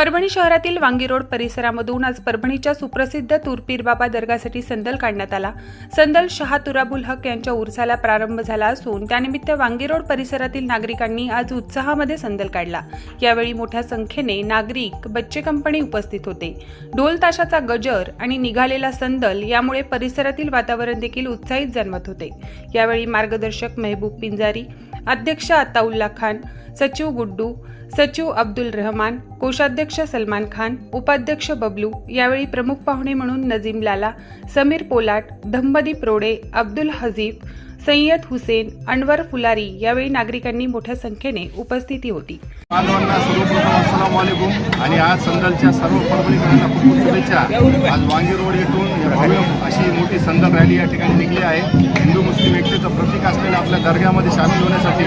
परभणी शहरातील वांगी रोड परिसरामधून आज परभणीच्या सुप्रसिद्ध तुरपीर बाबा दर्गासाठी संदल काढण्यात आला. संदल शहा तुराबुल हक यांच्या उर्साला प्रारंभ झाला असून त्यानिमित्त वांगी रोड परिसरातील नागरिकांनी आज उत्साहामध्ये संदल काढला. यावेळी मोठ्या संख्येने नागरिक बच्चे कंपनी उपस्थित होते. ढोल ताशाचा गजर आणि निघालेला संदल यामुळे परिसरातील वातावरण देखील उत्साहित जाणवत होते. यावेळी मार्गदर्शक मेहबूब पिंजारी अध्यक्ष अत्ताउल्ला खान सचिव गुड्डू सचिव अब्दुल रहमान कोषाध्यक्ष अध्यक्ष सलमान खान उपाध्यक्ष बबलू यावेळी प्रमुख पाहुणे म्हणून नजीम लाला समीर पोलाट धम्मदीप रोडे अब्दुल हजीफ सय्यद हुसेन अनवर फुलारी यावेळी नागरिकांनी मोठ्या संख्येने उपस्थिती होती. बांधवांना सर्वप्रथम अस्सलाम वालेकुम आणि आज संदलच्या सर्व परभणीकरांना खूप खूप शुभेच्छा. आज वांगी रोड येथून भव्य अशी मोठी संदल रॅली या ठिकाणी निघली आहे. हिंदू मुस्लिम एकतेचं प्रतीक असलेल्या आपल्या दर्ग्यामध्ये सामील होण्यासाठी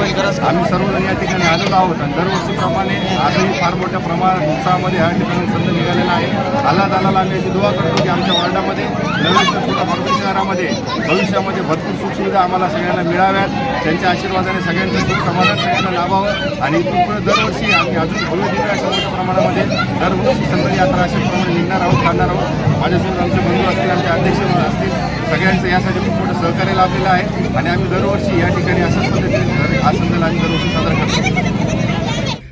आम्ही सर्वजण या ठिकाणी आलेलो आहोत आणि दरवर्षीप्रमाणे आजही फार मोठ्या प्रमाणात उत्साहामध्ये ह्या ठिकाणी संत निघालेला आहे. अल्ला दालाला आम्ही अशी दुवा करतो की आमच्या वार्डामध्ये नवीन तर परभणी शहरामध्ये भविष्यामध्ये भरपूर सुखसुविधा आम्हाला सगळ्यांना मिळाव्यात. त्यांच्या आशीर्वादाने सगळ्यांचं सुख समाधान सगळ्यांना लाभावं. आणि इथून दरवर्षी आम्ही अजून भव्य ठिकाणी अशा मोठ्या प्रमाणामध्ये दरवर्षी संदल यात्रा अशा प्रमाणे निघणार आहोत काढणार आहोत. माझ्यासोबत आमचे बंधू असतील आमचे अध्यक्ष असतील. सगळ्यांचं यासाठी खूप मोठं सहकार्य लाभलेलं आहे. आणि आम्ही दरवर्षी या ठिकाणी अशाच पद्धतीने हा संदल आम्ही दरवर्षी साजरा करतो